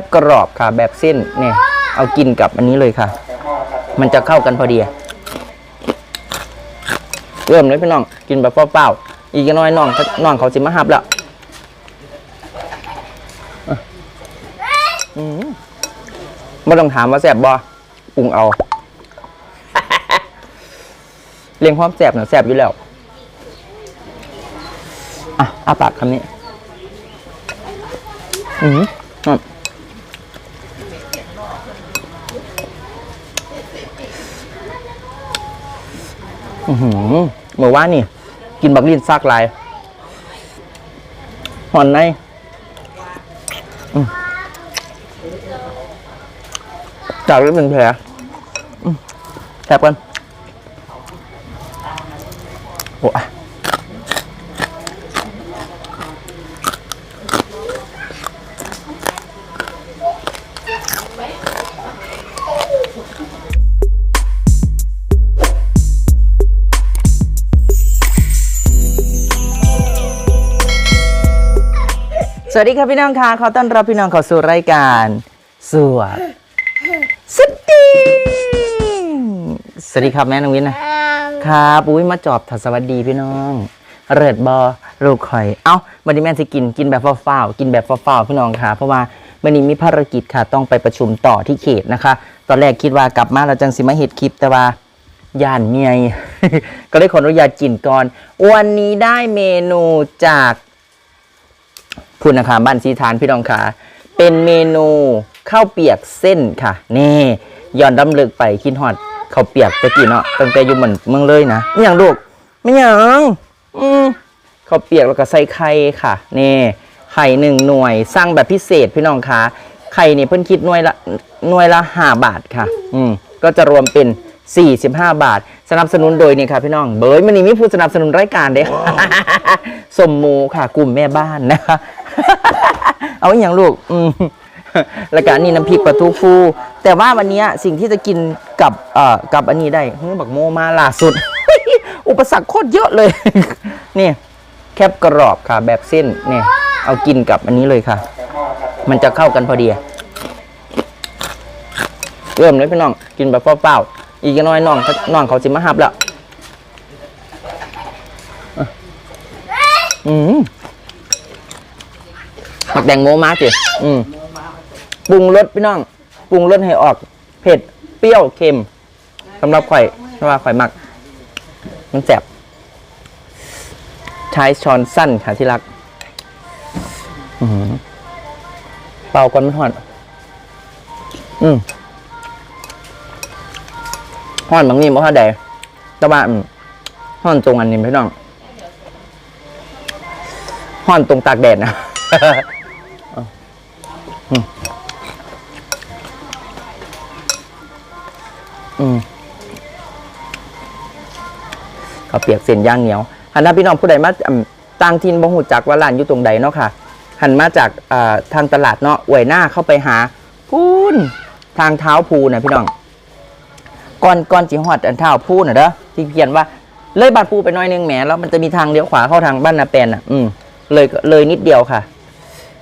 บกรอบค่ะ แบบเส้นเนี่ยเอากินกับอันนี้เลยค่ะ มันจะเข้ากันพอดีเริ่มเลยพี่น้องกินแบบเปล่าๆอีกน้อยน้องน้องเขาจิมาหับแล้วมไม่ต้องถามว่าแสบบอปรุงเอาเรียงความแสบเนี่ยแสบอยู่แล้วอะอาปากคำนี้ อืมอะ อือหือเมื่อวานนี่ กินบักลีนซากลายหอนในจากนี้เป็นแผลแทบกัน สวัสดีครับพี่น้องค่ะขอต้อนรับพี่น้องเข้าสู่รายการสวดสดีสวัสดีครับแม่น้องวินนะครับอุ้ยมาจอบถัดสวัสดีพี่น้อง เริดบอลูกข่อย เอ้าวันนี้แม่จะกินกินแบบฟ้าวๆกินแบบฟ้าวๆพี่น้องค่ะ เพราะว่าวันนี้มีภารกิจค่ะต้องไปประชุมต่อที่เขตนะคะ ตอนแรกคิดว่ากลับมาเราจังสิมาเห็ดคลิปแต่ว่าย่านเมียก็ได้ขออนุญาตกินก่อน วันนี้ได้เมนูจาก พูดนะคะบ้านสีฐานพี่น้องค่ะ เป็นเมนูข้าวเปียกเส้นค่ะ นี่ย้อนดำลึกไปคิดฮอดข้าวเปียกตะกี้เนาะตั้งแต่อยู่เหมือนเมืองเลยนะไม่อย่างลูกไม่หยังอืมข้าวเปียกแล้วก็ใส่ไข่ค่ะ นี่ไข่หนึ่งหน่วยสร้างแบบพิเศษพี่น้องคะไข่นี่เพิ่นคิดหน่วยละหน่วยละห้าบาทค่ะ อืมก็จะรวมเป็น 45 บาท สนับสนุนโดยนี่ค่ะพี่น้อง เบิร์ดมันนี่มีผู้สนับสนุนรายการเด้สมมูค่ะกลุ่มแม่บ้านนะคะ เอาอหย่างลูก อืมแล้วก็อันนี่น้ำพริกปลาทูฟู แต่ว่าวันนี้สิ่งที่จะกินกับเอ่อกับอันนี้ได้เฮ้ยบักโมมาล่าสุด อุปสรรคโคตรเยอะเลย นี่แคบกรอบค่ะแบบเส้นเนี่ยเอากินกับอันนี้เลยค่ะ มันจะเข้ากันพอดีเริ่มเลยพี่น้องกินแบบเปล่าๆ อีกน้อยน้องน้องเขาจิมาหับแล้วอะอืมหมักแดงโมมาจิอืมปรุงรสพี่น้องปรุงรสให้ออกเผ็ดเปรี้ยวเค็มสำหรับข่อยเพราะว่าข่อยมัก มันแสบใช้ช้อนสั้นค่ะที่รักอือหือเป่าก่อนมันหอนอืม ห้อนบางนี่บ่ฮอดใดแต่ว่าห้อนตรงอันนี้พี่น้องห้อนตรงตากแดดนะเอาอืมอืมข้าเปียกเส้นย่างเหนียวหันหน้าพี่น้องผู้ใดมาต่างถิ่นบ่ฮู้จักว่าร้านอยู่ตรงใดเนาะค่ะ หันมาจากทางตลาดเนาะอวยหน้าเข้าไปหาพูนทางเท้าภูนะพี่น้อง ก่อนก่อนจิฮอดอันเท้าพูน่ะเด้อที่เขียนว่าเลยบ้านปูไปน้อยนึงแหมแล้วมันจะมีทางเลี้ยวขวาเข้าทางบ้านนาแปนอะ อืม เลยเลยนิดเดียวค่ะ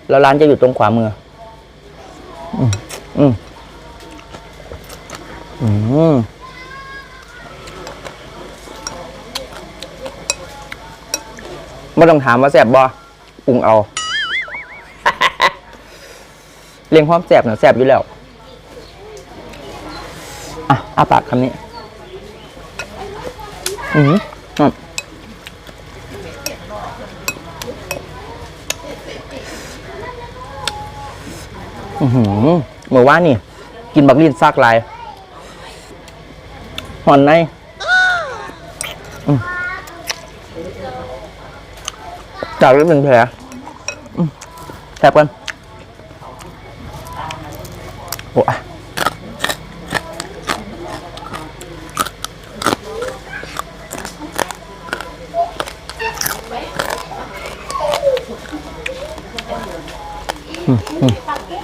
แล้วร้านจะอยู่ตรงขวามือ อืมอืมอืมไม่ต้องถามว่าแสบบอปรุงเอาเรียงความแสบเนี่ยแสบอยู่แล้ว อะอาปากคำนี้ อืมอะอือหือเมื่อว่านี่ กินบักลินซากลายหอนในจากนี้เป็นแผลแทบกันโอ้อะ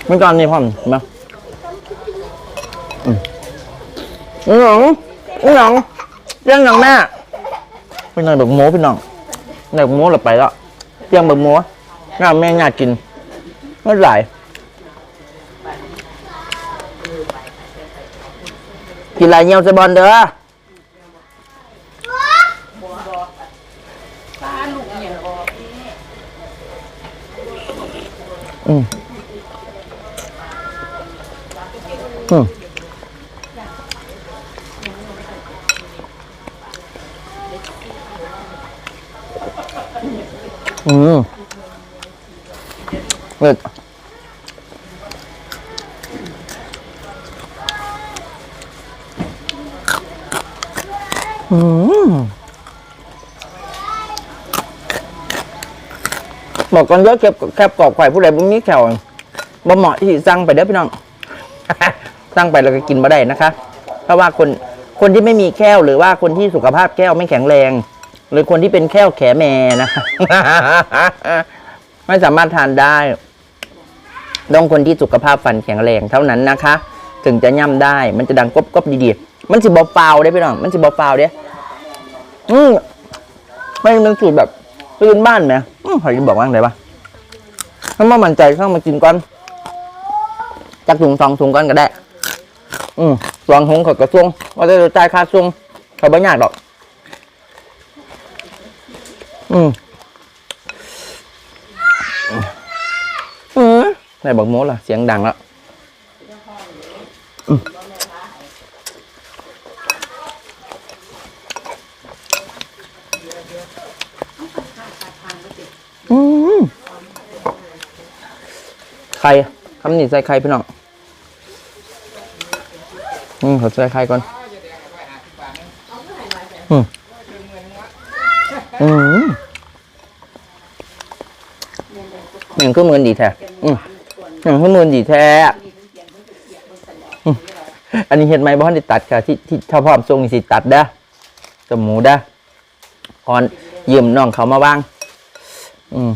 ไม่ก่อนนี่พ่อมเห็นไหมอืมอือหนังอือหนังเรื่องหนังแม่เป็นไงแบบโม้พี่น้องในแบบโม้หลับไปแล้วเรื่องแบบโม้งานแม่งากินไม่ไหลกินอะไรเงี้ยวใส่บอลเด้อ อืมอืมอืมเลิศอืม บอกกันเยอะเก็บแคบกรอบไข่ผู้ใดบ่มีแขวบ่เหมาะที่สั่งไปเด้อพี่น้องสั่งไปแล้วก็กินมาได้นะคะ เพราะว่าคนคนที่ไม่มีแค้วหรือว่าคนที่สุขภาพแก้วไม่แข็งแรง หรือคนที่เป็นแค้วแขแมนะคะไม่สามารถทานได้ต้องคนที่สุขภาพฟันแข็งแรงเท่านั้นนะคะ ถึงจะย่ำได้ มันจะดังกรอบดีๆมันสิบอฟาวได้พี่น้องมันสิบอฟาวเด้อืมไม่เป็นสูตรแบบ ตื่นบ้านไหมอืมขอจะบอกว่าอะไรปะถ้ามามั่นใจข้ามากินก่อนจักถุงสองถุงก่อนก็ได้ อืมสองถุงขอกระทรวงว่าจะจ่ายค่าส่งเขาไม่ยากหรอก อืมอืมไหนบอกโม้ล่ะ เสียงดังแล้วอืม ไข่คำนี้ใส่ไข่พี่น้องอืมขอใส่ไข่ก่อนอืมอืมอย่างก็มือนดีแท้อืมอย่างก็มือนดีแท้อันนี้เห็นไหมบ้านได้ตัดค่ะที่ที่ชาพร้อมทรงอีสิตัดเด้อจมูกเด้อก่อนยืมน้องเขามาบ้าง อืม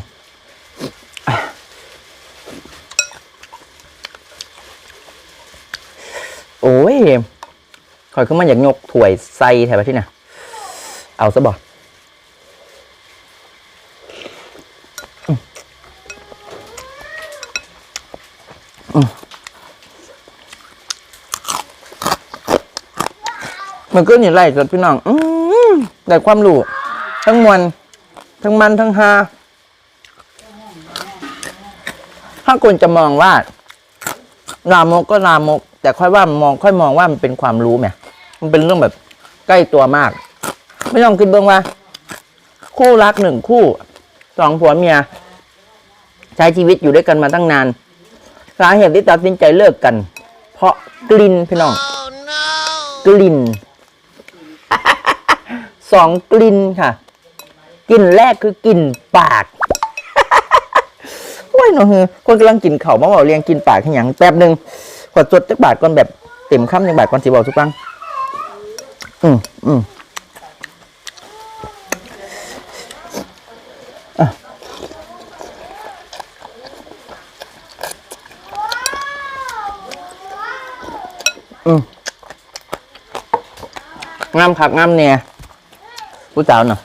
โอ้ยคอยขึ้นมาอยากยกถ้วยใส่แถวที่น่ะ เอาซะบ่มันก็นี่ไล่จดพี่น้อง อืได้ความรู้ทั้งมวลทั้งมันทั้งฮาถ้าคนจะมองว่าลามกก็ลามก แต่ค่อยว่ามองค่อยมองว่ามันเป็นความรู้ไหมมันเป็นเรื่องแบบใกล้ตัวมาก ไม่ต้องคิดเบื้องว่า คู่รักหนึ่งคู่สองผัวเมียใช้ชีวิตอยู่ด้วยกันมาตั้งนานสาเหตุที่ตัดสินใจเลิกกัน เพราะกลิ่นพี่น้องกลิ่นสองกลิ่นค่ะกลิ่นแรกคือกลิ่นปากโอ้ยหนูเฮอคนกำลังกินเข่าวมาบอกเรียงกินปากขยังแป๊บหนึ่ง ขอจดจักบาทก่อนแบบเต็มคำจักบาทก่อนสิบอกทุกครั้งอืมอืมอะอืมงามคักงามเนี่ยผู้สาวเนาะ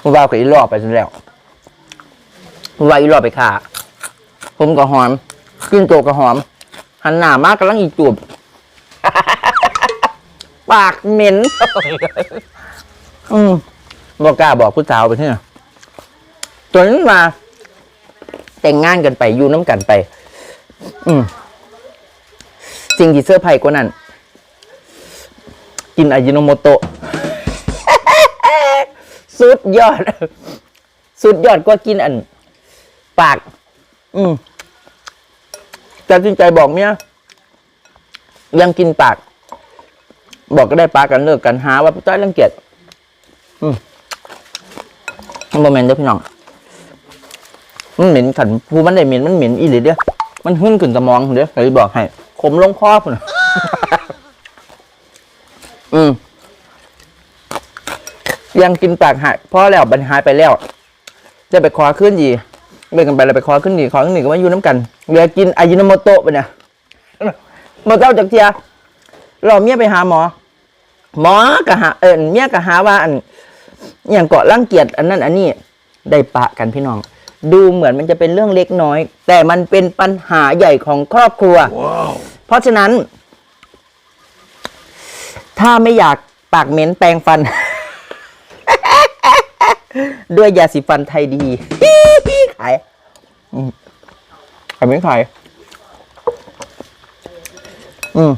ผู้บ่าวกับอีรอบไปจนแล้วผู้ว่าอีรอบไปขาผมก็หอมกินโตก็หอม หันหน้ามากกำลังอีจูบปากเหม็น อืมบอกกล้าบอกผู้สาวไปที่ไหนจนมา แต่งงานกันไปอยู่น้ำกันไป อืมสิ่งที่เสื้อร์ไผ่กว่านั้น กินอายิโนโมโตะสุดยอด สุดยอดกว่ากินอัน ปาก อืม ตัดสินใจบอกเมียยังกินปาก บอกก็ได้ปากกันเลิกกันหาว่าพี่ต้อยรังเกียจอืมโมเมนต์เด้อพี่น้องมันเหม็นขันผู้มันได้เหม็นมันเหม็นอีหลีเด้อมันหึ่นขึ้นสมองเด้อเลยบอกให้ขมลงคอพุ่นะอืมยังกินปากหายพอแล้วบันหายไปแล้ว จะไปคอขึ้นดี เลิกกันไปแล้วไปคอขึ้นดีคอขึ้นดีก็มาอยู่น้ำกันเหลือกินอายิโนโมโตะไปเนี่ยหมดเจ้าจากเทียเราเมียไปหาหมอ หมอก็หาเอิญเมียก็หาว่าอันอหย่างเกาะรังเกียจอันนั้น อันนี้ได้ปะกันพี่น้อง ดูเหมือนมันจะเป็นเรื่องเล็กน้อย แต่มันเป็นปัญหาใหญ่ของครอบครัวเพราะฉะนั้น ถ้าไม่อยากปากเหม็นแปรงฟัน ด้วยยาสีฟันไทยดี ขายอืมขายไม่ขายอืม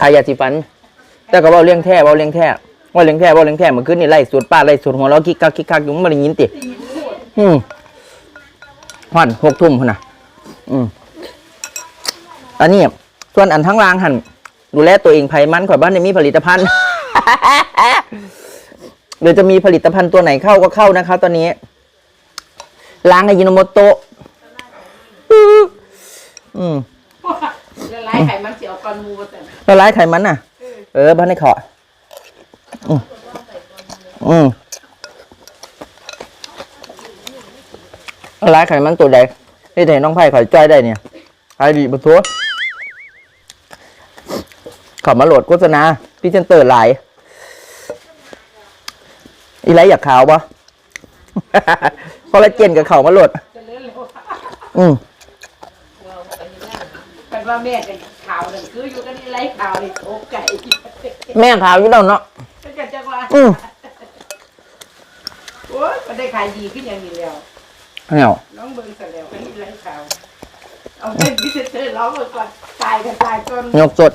ขายยาสีฟัน แต่ก็เว่าเลี้ยงแท้เว่าเลี้ยงแท้เว่าเลี้ยงแท้เว่าเลี้ยงแท้เมื่อคืนนี่ไล่สูตรป้าไล่สูตรหัวเราคิกคักคิกคักอยู่มันบ่ได้ยินติอืมหันหกทุ่มพนน่ะ อืมอันนี้ส่วนอันทั้งรางหันดูแลตัวเองไผมันข่อยบ้านในมีผลิตภัณฑ์เดี๋ยวจะมีผลิตภัณฑ์ตัวไหนเข้าก็เข้านะคะ ตอนนี้ ล้างไอยิโนโมโตะอืมละลายไขมันเสียวก่อนหมูแต่ละลายไขมันน่ะ เออบ้านในขออืมอืมละลายไขมันตัวใดที่เห็นน้องไผ่ขอยจ้อยได้เนี่ยขายดีบุทัวขอมาโหลดโฆษณาพี่เซนเตอร์หลายอีไรอยากขาวปะค อลลาเจนกับเขามาโหลด จะเลื่อนเร็วอืมกันว่าแม่กันข่าวนั่นคืออยู่กันนี่ไรข่าวนี่โอ้ไก่แม่ขาวอยู่แล้วเนาะ ก็กันจังว่าอืม โอ้ยมันได้ขายดีขึ้นอย่างนี้แล้ว เหนียวน้องเบิ่งเสร็จแล้วกันนี่ไรข่าว เอาเป็นพิเศษร้องมาก่อนตายกันตายจนยกสด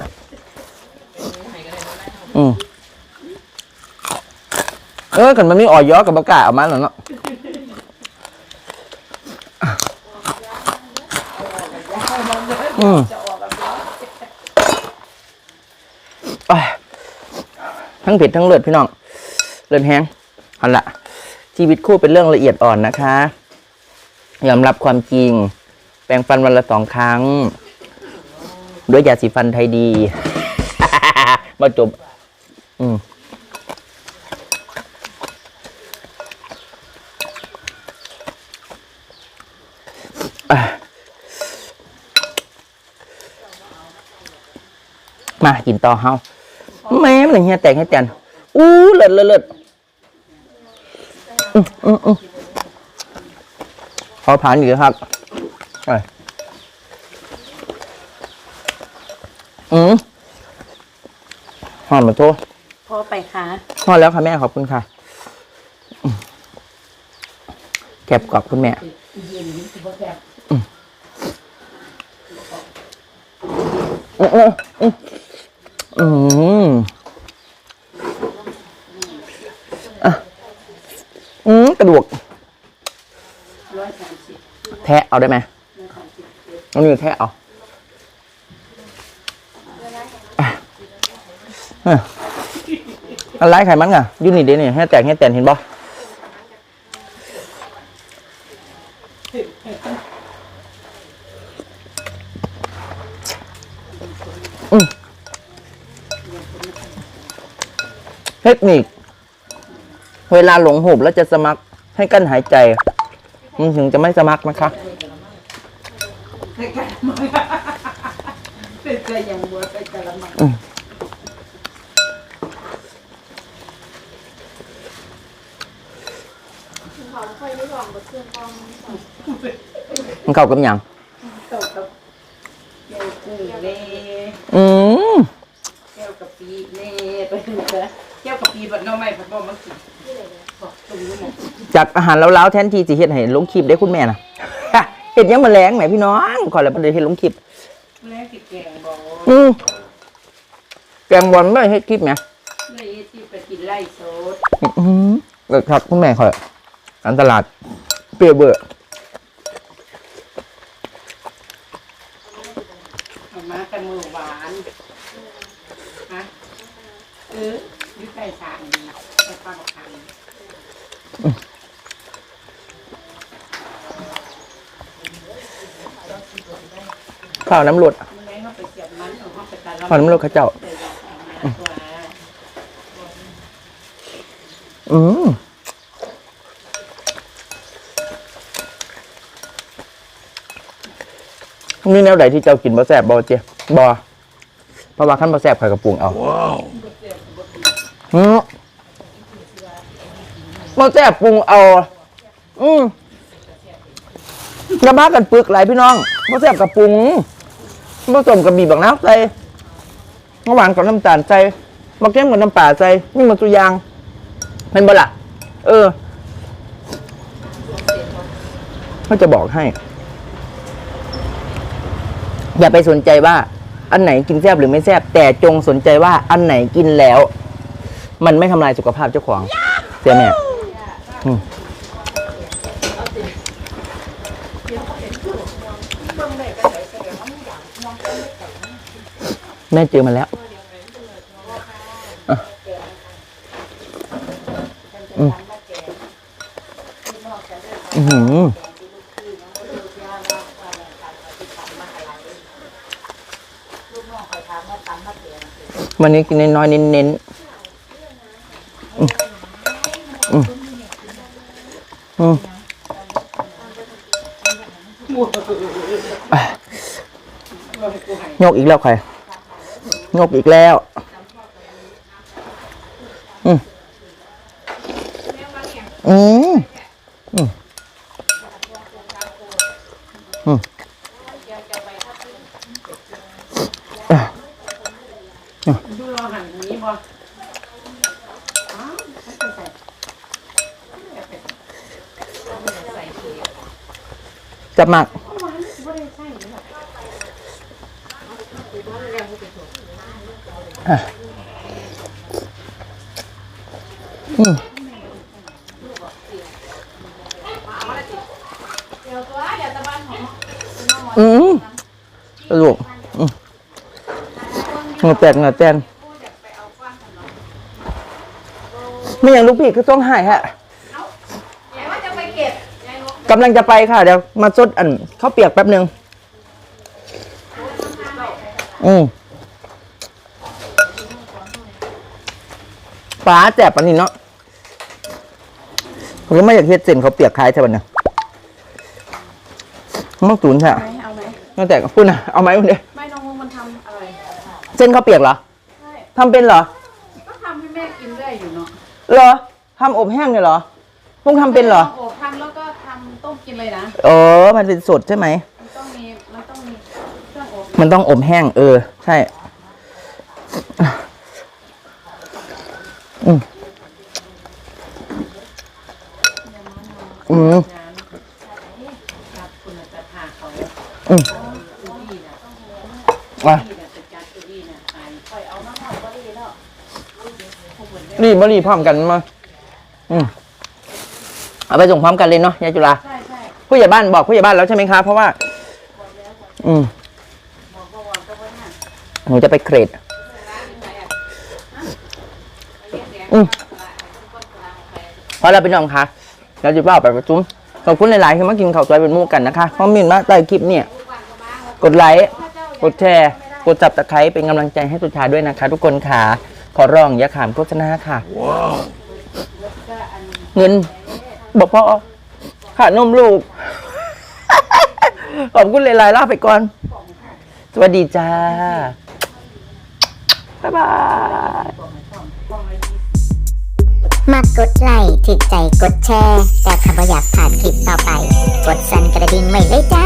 อืมเออกันมันมีอ่อยย้อกับประกาศออกมาแล้วเนาะ อืมจะออกกันแล้วอ้ายทั้งเผ็ดทั้งเลือดพี่น้อง เลือดแห้งเอาละชีวิตคู่เป็นเรื่องละเอียดอ่อนนะคะ ยอมรับความจริง แปรงฟันวันละสองครั้ง ด้วยยาสีฟันไทยดี มาจบ อืม มากินต่อเฮาแม่มันเฮียแตกให้แตนอู้เลิศเลิศเลิศอืมอืมอืมขอผ่านอีกครับไปอืมหอมมาโทษพอไปค่ะพอแล้วค่ะแม่ขอบคุณค่ะอืมแก็บกรอบคุณแม่เย็นนี่คือว่าแบบอืมอืมอืม อืมอะอืมกระดูกแทะเอาได้ไหมร้อามสิบน้องนิวแทะเอาอะอะไรไขมันอะอยูนี่เดี๋ยวนี่ให้แตกให้แตนเห็นบ่ ทคนิค เวลาหลงหูบแล้วจะสมัครให้กั้นหายใจ มันถึงจะไม่สมัครนะคะใส่กะละมังเป็นใจอย่างบัวใส่กะละมังมันเข้ากับหยังตกกับแก้วกุ้งเน่อืมแก้วกะปิเน่ไปดูเถอะแก้วกะปิบัดหน้อไม้ผัดบ่มากินบอกตรงนี้นะจัดอาหารแล้วๆแทนที่สิเฮ็ดให้ลงคลิปได้คุณแม่น่ะเฮ็ดยังมาแรงแหมพี่น้องขอแล้วประเดี๋ยวเฮ็ดลงคลิปแม่กินแกงบอกอืมแกงบอลไม่เฮ็ดคลิปแหมเลยที่ไปกินไล่โซด อืมเออครับคุณแม่ขอยอันตลาดเปรี้ยวเบอร์ เอามากันมือหวานฮะเออยืดไก่สารนี่ไปปลาบักคังข้าวน้ำรดมันแม่เขาไปเสียบมันเอาเขาไปตาข้าวน้ำรดข้าวเจ้าเดี๋ยวอยากเอามาตัวอืมมีแนวใดที่เจ้ากินบ่แซ่บบ่เจ๊บ่เพราะว่าขั้นบ่แซ่บข่อยกระปรุงเอาอืม บ่แซ่บปรุงเอา อืมกระบากันปึกหลายพี่น้องผสมกับปรุงผสมกับบีบบักน้ำใส่มะหวานกับน้ำตาลใส่มะเขือกับน้ำปลาใส่นี่มันตัวยางเป็นบล่ะเออเขาจะบอกให้ อย่าไปสนใจว่า อันไหนกินแซบหรือไม่แซบแต่จงสนใจว่าอันไหนกินแล้ว มันไม่ทำลายสุขภาพเจ้าของเสียแม่ แม่เจอมาแล้วอืมอื้อหือวันนี้กินน้อยๆเน้นๆอืมอืม โยกอีกแล้วใครโยกอีกแล้ว อืมอืมอืมอืมอะดูรอหันอย่างนี้บ่อ้าวฉันเป็นใส่ จะหมัก อะอืมอืมสรุปอืมเหงาแตกเหงาแตนไม่อย่างลูกพี่ก็ต้องหายฮะ ยายว่าจะไปเก็บยายน กกำลังจะไปค่ะ เดี๋ยวมาซดอันข้าวเปียกแป๊บหนึ่งอืมปลาแจ่บอันนี้เนาะผมก็ไม่อยากเฮ็ดเส้นเขาวเปียกขายใช่ปะเนี่ยมันตูนใช่ไหมเอาไหมตั้งแต่พูดนะเอาไหมคุณเดียไม่น้องมุกมันทำอะไรเส้นข้าวเปียกเหรอใช่ทำเป็นเหรอ ก็ทำให้แม่กินได้อยู่เนาะเหรอทำอบแห้งเนี่ยเหรอพงทำเป็นเหรอโอ้ทำแล้วก็ทำต้มกิน เลยนะเออ มันเป็นสดใช่ไหม มันต้องมีมันต้องมีเครื่องอบมันต้องอบแห้ง เออ ใช่ อืมอืมงานจัดคุณจะพาเขาอืมตู้ดีนะอะที่น่ะจะจัดตู้ดีนะไปไปเอามาหน่อยก็ดีแล้วรีบมารีบพร้อมกันมา อืมเอาไปส่งพร้อมกันเลยเนาะยายจุฬา ใช่ใช่ ผู้ใหญ่บ้านบอกผู้ใหญ่บ้านแล้วใช่ไหมคะเพราะว่า อืมบอกว่าวันก็ไว้น่ะหนูจะไปเกรดอืมเพราะเราเป็นน้องคะเราจะเล่าไปประชุมขอบคุณหลายๆที่มากินข้าวซอยเป็นหมู่กันนะคะคอมเมนต์มาใต้คลิปเนี่ย กดไลค์ กดแชร์ กดจับตะไคร้เป็นกำลังใจให้สุชาด้วยนะคะ ทุกคนค่ะ ขอร้องอย่าขามโฆษณาค่ะ เงินบอกพ่อ ค่านมลูก ขอบคุณหลายๆลาไปก่อน สวัสดีจ้า บ๊ายบายมากดไลค์ถึกใจกดแชร์ แต่ถ้าบ่อยากผ่านคลิปต่อไป กดสั่นกระดิ่งไว้เลยจ้า